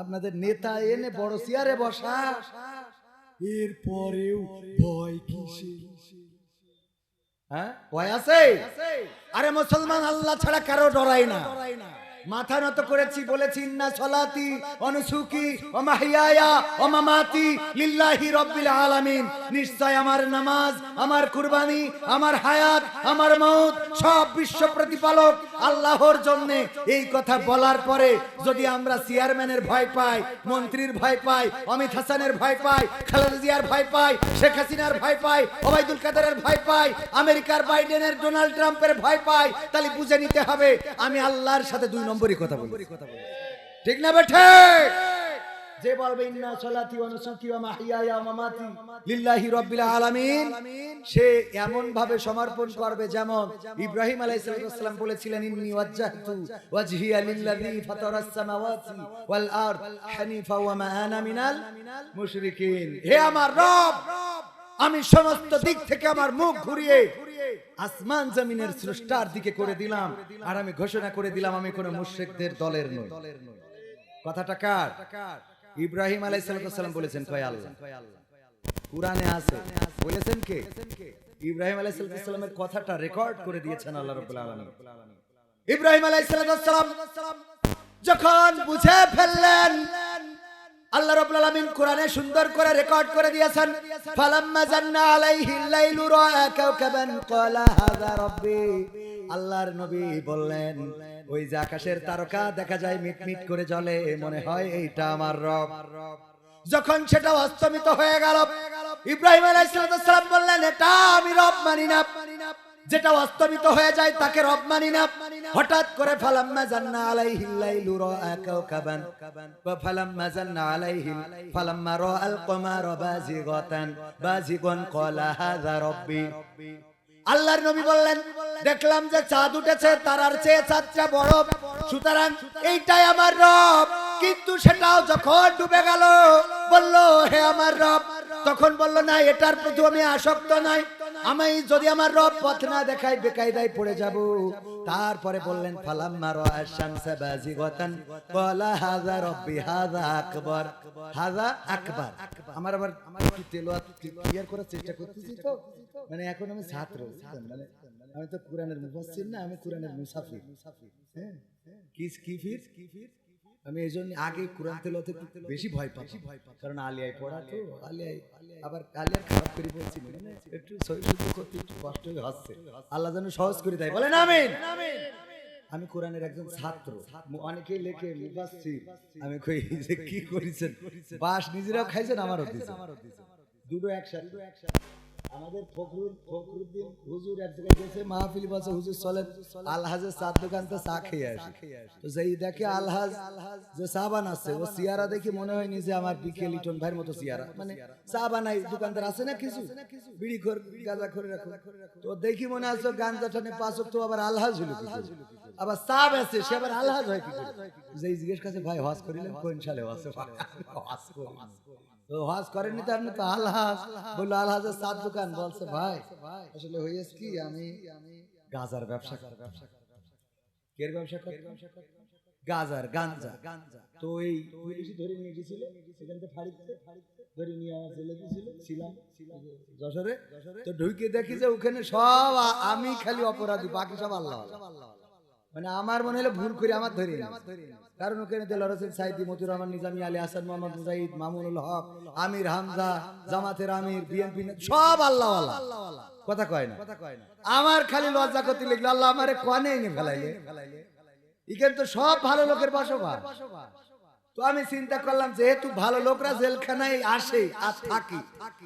আপনাদের নেতা এনে বড় চেয়ারে বসা। এরপরেও ভয় কিসে? হ্যাঁ? ভয় আছে? আরে মুসলমান আল্লাহ ছাড়া কারও ডরাই না। মাথা নত করেছি, বলেছি, ইন্না সলাতি অনুসুকি ও অমামাতি লিল্লাহি রব্বিল আলামিন। নিশ্চয় আমার নামাজ, আমার কুরবানি, আমার হায়াত, আমার মউত সব বিশ্ব প্রতিপালক আল্লাহর জন্য। এই কথা বলার পরে যদি আমরা চেয়ারম্যানের ভয় পাই, মন্ত্রীর ভয় পাই, অমিত হাসানের ভয় পাই, খালেদা জিয়ার ভয় পাই, শেখ হাসিনার ভয় পাই, ওবায়দুল কাদেরের ভয় পাই, আমেরিকার বাইডেনের ডোনাল্ড ট্রাম্পের ভয় পাই, তাহলে বুঝে নিতে হবে, আমি আল্লাহর সাথে দুই নম্বরই কথা বলি। ঠিক না বেঠে যে বলবে সলাতি মামাতি লিল্লাহি আলামিন। সে এমন ভাবে সমর্পণ করবে যেমন ইব্রাহিম আলাইহিস সালাম বলেছিলেন ওয়াজ্জাহতু লিল্লাযী ফাতারাস সামাওয়াতি ওয়াল আরদ হানিফা ওয়া মা আনা মিনাল মুশরিকিন। হে আমার রব, আমি সমস্ত দিক থেকে আমার মুখ ঘুরিয়ে আসমান জমিনের স্রষ্টার দিকে করে দিলাম। আর আমি ঘোষণা করে দিলাম, আমি কোনো মুশরিকদের দলের নই। কথাটা কার? ইব্রাহিম আলাইসালাম বলেছেন, কয় কোরআনে আছে। বলেছেন কে? ইব্রাহিম আলাইসালামের কথাটা রেকর্ড করে দিয়েছেন আল্লাহ রাব্বুল আলামিন। ইব্রাহিম আলাইসালাম যখন বুঝে ফেললেন আল্লাহ রাব্বুল আলামিন কোরআনে সুন্দর করে রেকর্ড করে দিয়েছেন, ফালাম্মা জান্না আলাইহিল লাইলু রাআ কাওকাবান ক্বালা হাযা রাব্বি আল্লাহর নবী বললেন, ওই যে আকাশের তারকা দেখা যায় মিটমিট করে জ্বলে, মনে হয় এইটা আমার রব। যখন সেটা অস্তমিত হয়ে গেল, ইব্রাহিম আলাইহিস সালাম বললেন, এটা আমি রব মানি না। যেটা অস্তমিত হয়ে যায় তাকে রব মানি না। হঠাৎ করে ফালাম্মা জান্না আলাইহিল লাইলু রাআ কাওকাবান। ওয়া ফালাম্মা জান্না আলাইহিল ফালাম্মা রাআল কমারা বাজিগাতান। বাজিগান ক্বালা হাযা রাব্বি। আল্লাহর নবী বললেন, দেখলাম যে চাঁদ উঠেছে, তারার চেয়ে চাঁদটা বড়। সুতরাং এইটাই আমার রব। কিন্তু সেটাও যখন ডুবে গেল, বলল, হে আমার রব। তখন বলল, না, এটার প্রতি আমি আসক্ত নাই। আমি যদি আমার রব পথ না দেখাই বেকায়দায় পড়ে যাব। তারপরে বললেন, ফালাম্মা রাআ শামসা বাজিগাতান ক্বালা হাযা রাব্বি, হাযা আকবার। হাযা আকবার। আমার আবার আমার একটু তেলাওয়াত ক্লিয়ার করার চেষ্টা করতেছি তো। মানে এখন আমি ছাত্র মানে আমি তো কোরআনের মুফাসসির না, আমি কোরআনের মুসাফির। হ্যাঁ? কি কি ফির? আমি এই জন্য আগে কোরআন একটু বেশি ভয় পাই কারণ আলিয়ায় পড়া তো আলিয়ায় আবার আলিয়ার খারাপ করে বলছি মানে একটু শুদ্ধ করতে একটু কষ্ট হচ্ছে। আল্লাহ যেন সহজ করে দেয় বলেন আমিন। আমি কোরআনের একজন ছাত্র। অনেকেই লেখে মুফাসসির। আমি কই যে কি করেছেন? বাস নিজেরাও খাইছেন আমারও দিয়েছেন দুটো একসাথে। আমাদের তো মনে মানে আছে না কিছু? বিড়ি গাঁজা তো দেখি মনে আছে গাঞ্জা টানে আবার আলহাজ হলো আবার চা বেছে সে আবার আলহাজ হয় কি জিজ্ঞেস কাছে ভাই হজ করিলেন? কোন সালে হজ হজ তো তো আপনি তো বলল, আলহাজের সাত দোকান। বলছে, ভাই, আসলে হয়েছে কি, আমি গাজার ব্যবসা ব্যবসা কের ব্যবসা গাজার গাঞ্জা তো এই ধরে নিয়ে গেছিল। সেখান থেকে ধরে নিয়ে আমার ছেলে দিয়েছিল ছিলাম। যশোরে। তো ঢুকে দেখি যে ওখানে সব আমি খালি অপরাধী, বাকি সব আল্লাহ আল্লাহ। মানে আমার মনে হলো ভুল করে আমার ধরে কারণ ওখানে দেলার হোসেন সাইদি মতুর রহমান, নিজামী আলী হাসান, মোহাম্মদ মুজাহিদ, মামুনুল হক, আমির হামজা, জামাতের আমির, বিএনপি সব আল্লাহ কথা কয় না? আমার খালি লজ্জা করতে লিখলো আল্লাহ আমারে কনে এনে ফেলাইলে। এখানে তো সব ভালো লোকের বসবাস তো আমি চিন্তা করলাম, যেহেতু ভালো লোকরা জেলখানায় আসে আর থাকি,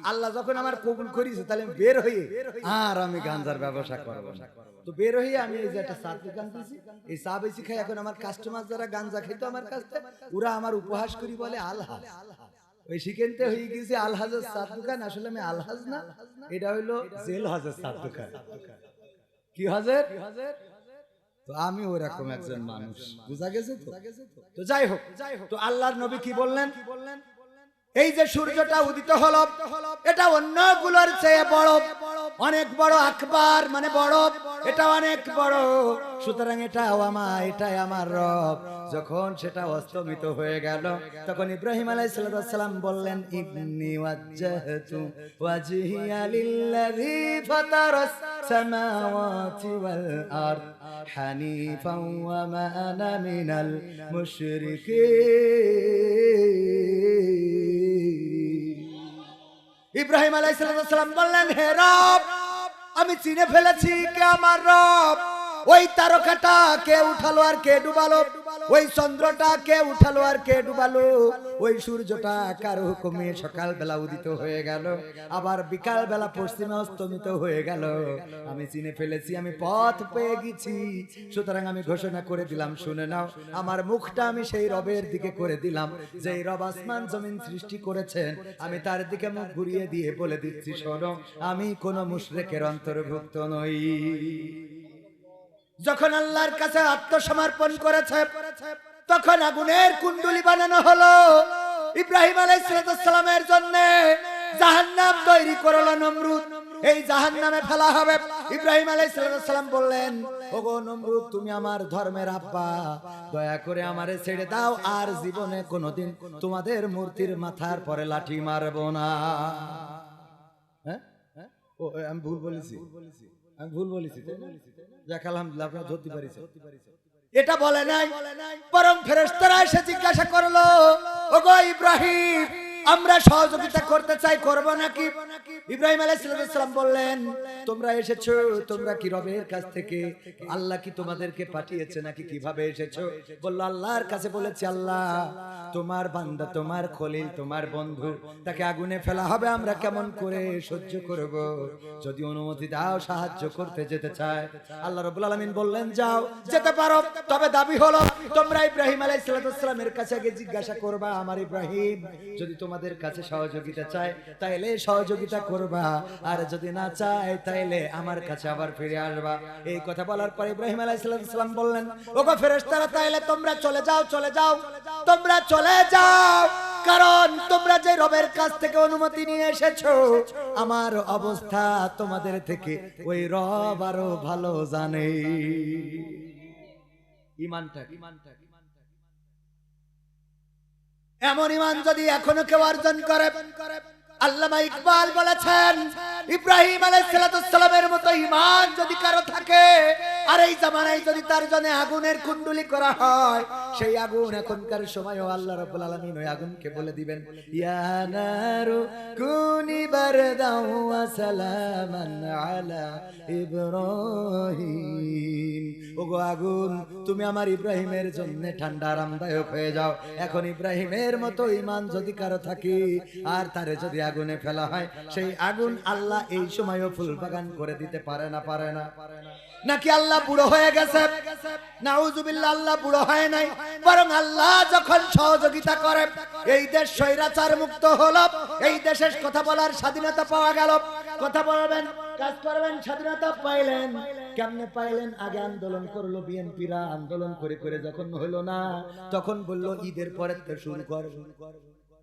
আল্লাহ যখন আমার কবুল করিয়েছে, তাহলে আমি বের হয়ে আর আমি গাঞ্জার ব্যবসা করব। তো বের হয়ে আমি এই যে একটা চা দোকান দিয়েছি, এই চা বেশি খাই, এখন আমার কাস্টমার যারা গাঞ্জা খেতো আমার কাছ থেকে, ওরা আমার উপহাস করি বলে আলহাজ। ওই শিকেনতে হয়ে গেছে আলহাজের চার দোকান, আসলে আমি আলহাজ না, এটা হইল জেল হাজের চার দোকান। কি হাজের? তো আমি ওরকম একজন মানুষ। বুঝা গেছে তো? যাই হোক যাই হোক। তো আল্লাহর নবী কি বললেন? কি বললেন? এই যে সূর্যটা উদিত হল, এটা অন্যগুলোর চেয়ে বড়। অনেক বড় আকবার মানে বড়। এটা অনেক বড়। সুতরাং এটাও আমার, এটাই আমার রব। যখন সেটা অস্তমিত হয়ে গেল, তখন ইব্রাহিম আলাইহিসসালাম বললেন, ইবনি ওয়াজ্জাহতু ওয়াজহিয়া ইব্রাহিম আলাইসালাম বললেন, হে রব, আমি চিনে ফেলেছি কে আমার রব? ওই তারকাটা কে উঠালো আর কে ডুবালো? ওই চন্দ্রটা কে উঠালো আর কে ডুবালো? ওই সূর্যটা কারও হুকুমে সকাল বেলা উদিত হয়ে গেল? আবার বিকাল বেলা পশ্চিমে অস্তমিত হয়ে গেল। আমি চিনে ফেলেছি, আমি পথ পেয়ে গেছি। সুতরাং আমি ঘোষণা করে দিলাম, শুনে নাও। আমার মুখটা আমি সেই রবের দিকে করে দিলাম যে রব আসমান জমিন সৃষ্টি করেছেন। আমি তার দিকে মুখ ঘুরিয়ে দিয়ে বলে দিচ্ছি, শোনো, আমি কোনো মুশরেকের অন্তর্ভুক্ত নই। যখন আল্লাহর কাছে আত্মসমর্পণ করেছে, তখন আগুনের কুণ্ডলি বানানো হলো। ইব্রাহিম আলাইসালামের জন্য জাহান্নাম তৈরি করল নমরুদ। এই জাহান্নামে ফেলা হবে। ইব্রাহিম আলাইসালাম বললেন, ওগো নমরুদ, তুমি আমার ধর্মের আব্বা। দয়া করে আমারে ছেড়ে দাও, আর জীবনে কোনোদিন তোমাদের মূর্তির মাথার পরে লাঠি মারবো না। হ্যাঁ? হ্যাঁ? ও, আমি ভুল বলেছি। আমি ভুল বলেছি যাক আলহামদুলিল্লাহ আপনার ধরতে পারিছে এটা বলে নাই বরং ফেরেস্তারা এসে জিজ্ঞাসা করল ওগো ইব্রাহিম আমরা সহযোগিতা করতে চাই, করব নাকি? ইব্রাহিম আলাইহিস সালাম বললেন, তোমরা এসেছ, তোমরা কি রবের কাছ থেকে? আল্লাহ কি তোমাদেরকে পাঠিয়েছে নাকি কীভাবে এসেছ? বলল, আল্লাহর কাছে বলেছি, আল্লাহ, তোমার বান্দা, তোমার খলিল, তোমার বন্ধু, তাকে আগুনে ফেলা হবে, আমরা কেমন করে সহ্য করব? যদি অনুমতি দাও, সাহায্য করতে যেতে চায়। আল্লাহ রাব্বুল আলামিন বললেন, যাও, যেতে পারো, তবে দাবি হলো, তোমরা ইব্রাহিম আলাইহিস সালামের কাছে গিয়ে জিজ্ঞাসা করবা, আমার ইব্রাহিম, যদি তোমাদের কাছে সহযোগিতা চায় তাইলে সহযোগিতা করবা। আর যদি না চায় তাইলে আমার কাছে আবার ফিরে আসবা। এই কথা বলার পর ইব্রাহিম আলাইহিস সালাম বললেন, ওগো ফেরেশতারা, তাইলে তোমরা চলে যাও চলে যাও, তোমরা চলে যাও। কারণ তোমরা যে রবের কাছ থেকে অনুমতি নিয়ে এসেছ, আমার অবস্থা তোমাদের থেকে ওই রব আরও ভালো জানে। ইমানটা ইমানটা এমন ইমান যদি এখনও কেউ অর্জন করে, আল্লামা ইকবাল বলেছেন, ইব্রাহিম আলাইহিসসালামের মতো ইমান যদি কারও থাকে, আর এই জামানায় যদি তার জন্য আগুনের কুণ্ডলি করা হয়, সেই আগুন এখনকার সময়ও আল্লাহ রাব্বুল আলামিন ওই আগুনকে বলে দিবেন, ইয়া নারু কুনি বারদাও আলা ইব্রাহিম। ওগো আগুন, তুমি আমার ইব্রাহিমের জন্য ঠান্ডা আরামদায়ক হয়ে যাও। এখন ইব্রাহিমের মতো ইমান যদি কারও থাকে, আর তারে যদি আগুনে ফেলা হয়, সেই আগুন আল্লাহ এই সময়ও ফুল বাগান করে দিতে পারে না পারে না। নাকি আল্লাহ বুড়ো হয়ে গেছে? নাউজুবিল্লাহ, আল্লাহ বুড়ো হয় নাই। বরং আল্লাহ যখন সহযোগিতা করে, এই দেশ স্বৈরাচার মুক্ত হলো। এই দেশের কথা বলার স্বাধীনতা পাওয়া গেল। কথা বলবেন, কাজ করবেন, স্বাধীনতা পাইলেন। কেমনে পাইলেন? আগে আন্দোলন করল বিএনপিরা, আন্দোলন করে করে যখন হলো না, তখন বলল ঈদের পরে শুরু কর।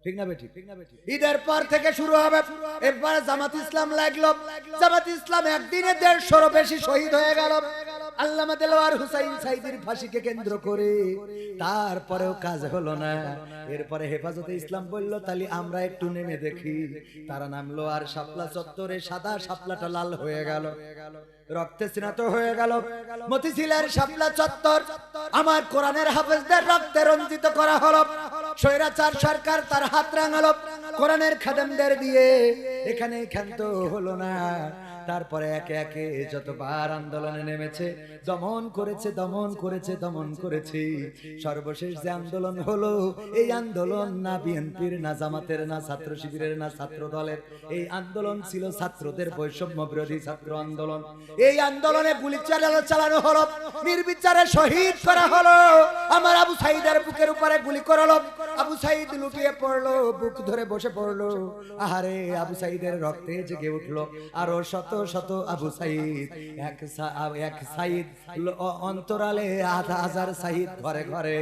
এরপর কাজ হলো না। এরপরে হেফাজতে ইসলাম বলল তাহলে আমরা একটু নেমে দেখি। তারা নামলো আর শাপলা চত্বরে সাদা শাপলাটা লাল হয়ে গেল। রক্তে স্নাত হয়ে গেল। মতিঝিলের শাপলা চত্বর। আমার কোরআনের হাফেজদের রক্তে রঞ্জিত করা হলো। স্বৈরাচার সরকার তার হাত রাঙালো। কোরআনের খাদেমদের দিয়ে এখানে ক্ষান্ত হলো না। তারপরে একে একে যতবার আন্দোলনে নেমেছে, দমন করেছে দমন করেছে দমন করেছে। সর্বশেষ যে আন্দোলন হলো, এই আন্দোলন না বিএনপির, না জামাতের, না ছাত্র শিবিরের, না ছাত্র দলের। এই আন্দোলন ছিল ছাত্রদের বৈষম্য বিরোধী ছাত্র আন্দোলন। এই আন্দোলনে গুলি চালানো চালানো হলো, নির্বিচারে শহীদ করা হলো। আমার আবু সাইদের বুকের উপরে গুলি করালো, আবু সাইদ লুটিয়ে পড়ল, বুক ধরে বসে পড়ল। আহারে, আবু সাইদের রক্তে জেগে উঠল, আরও শত শত আবু সাইদ এক এক সাইদ অন্তরালে আধা হাজার সাইদ ঘরে ঘরে।